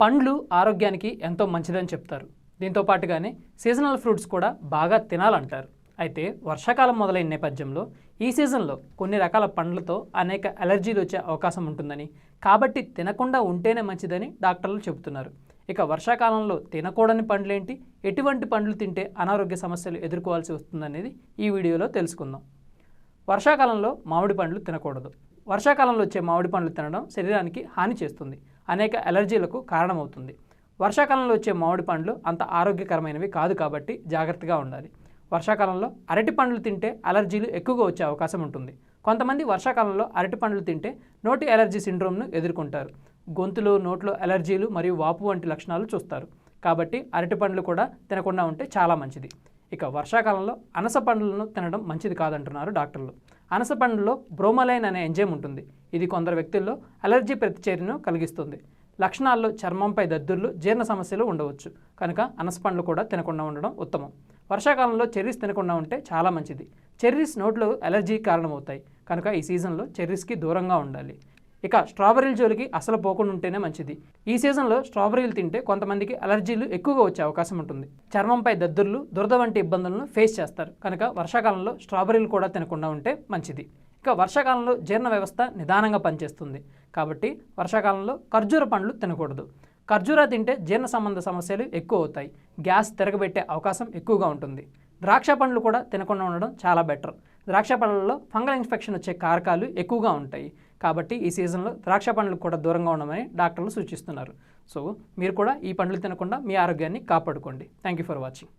పండ్లు ఆరోగ్యానికి ఎంతో మంచిదని చెప్తారు. దీంతో పాటుగానే సీజనల్ ఫ్రూట్స్ కూడా బాగా తినాలంటారు. అయితే వర్షాకాలం మొదలైన నేపథ్యంలో ఈ సీజన్లో కొన్ని రకాల పండ్లతో అనేక అలర్జీలు వచ్చే అవకాశం ఉంటుందని కాబట్టి తినకుండా ఉంటేనే మంచిదని డాక్టర్లు చెబుతున్నారు. ఇక వర్షాకాలంలో తినకూడని పండ్లేంటి? ఎటువంటి పండ్లు తింటే అనారోగ్య సమస్యలు ఎదుర్కోవాల్సి వస్తుందనేది ఈ వీడియోలో తెలుసుకుందాం. వర్షాకాలంలో మామిడి పండ్లు తినకూడదు. వర్షాకాలంలో వచ్చే మామిడి పండ్లు తినడం శరీరానికి హాని చేస్తుంది. అనేక అలర్జీలకు కారణమవుతుంది. వర్షాకాలంలో వచ్చే మామిడి పండ్లు అంత ఆరోగ్యకరమైనవి కాదు కాబట్టి జాగ్రత్తగా ఉండాలి. వర్షాకాలంలో అరటి పండ్లు తింటే అలర్జీలు ఎక్కువగా వచ్చే అవకాశం ఉంటుంది. కొంతమంది వర్షాకాలంలో అరటి పండ్లు తింటే నోటి అలర్జీ సిండ్రోమ్ను ఎదుర్కొంటారు. గొంతులో నోట్లో అలర్జీలు మరియు వాపు వంటి లక్షణాలు చూస్తారు. కాబట్టి అరటి పండ్లు కూడా తినకుండా ఉంటే చాలా మంచిది. ఇక వర్షాకాలంలో అనస పండ్లను తినడం మంచిది కాదంటున్నారు డాక్టర్లు. అనస పండ్లలో బ్రోమలైన్ అనే ఎంజైమ్ ఉంటుంది. ఇది కొందరు వ్యక్తుల్లో అలర్జీ ప్రతిచర్యను కలిగిస్తుంది. లక్షణాల్లో చర్మంపై దద్దుర్లు జీర్ణ సమస్యలు ఉండవచ్చు. కనుక అనస పండ్లు కూడా తినకుండా ఉండడం ఉత్తమం. వర్షాకాలంలో చెర్రీస్ తినకుండా ఉంటే చాలా మంచిది. చెర్రీస్ నోట్లో అలర్జీ కారణమవుతాయి. కనుక ఈ సీజన్లో చెర్రీస్కి దూరంగా ఉండాలి. ఇక స్ట్రాబెర్రీల జోలికి అసలు పోకుండా ఉంటేనే మంచిది. ఈ సీజన్లో స్ట్రాబెర్రీలు తింటే కొంతమందికి అలర్జీలు ఎక్కువగా వచ్చే అవకాశం ఉంటుంది. చర్మంపై దద్దుర్లు దురద వంటి ఇబ్బందులను ఫేస్ చేస్తారు. కనుక వర్షాకాలంలో స్ట్రాబెర్రీలు కూడా తినకుండా ఉంటే మంచిది. ఇక వర్షాకాలంలో జీర్ణ వ్యవస్థ నిదానంగా పనిచేస్తుంది. కాబట్టి వర్షాకాలంలో ఖర్జూర పండ్లు తినకూడదు. ఖర్జూరా తింటే జీర్ణ సంబంధ సమస్యలు ఎక్కువ అవుతాయి. గ్యాస్ తిరగబెట్టే అవకాశం ఎక్కువగా ఉంటుంది. ద్రాక్ష పండ్లు కూడా తినకుండా ఉండడం చాలా బెటర్. ద్రాక్ష పండ్లలో ఫంగల్ ఇన్ఫెక్షన్ వచ్చే కారకాలు ఎక్కువగా ఉంటాయి. కాబట్టి ఈ సీజన్లో ద్రాక్ష పండ్లకు కూడా దూరంగా ఉండమని డాక్టర్లు సూచిస్తున్నారు. సో మీరు కూడా ఈ పండ్లు తినకుండా మీ ఆరోగ్యాన్ని కాపాడుకోండి. Thank you for watching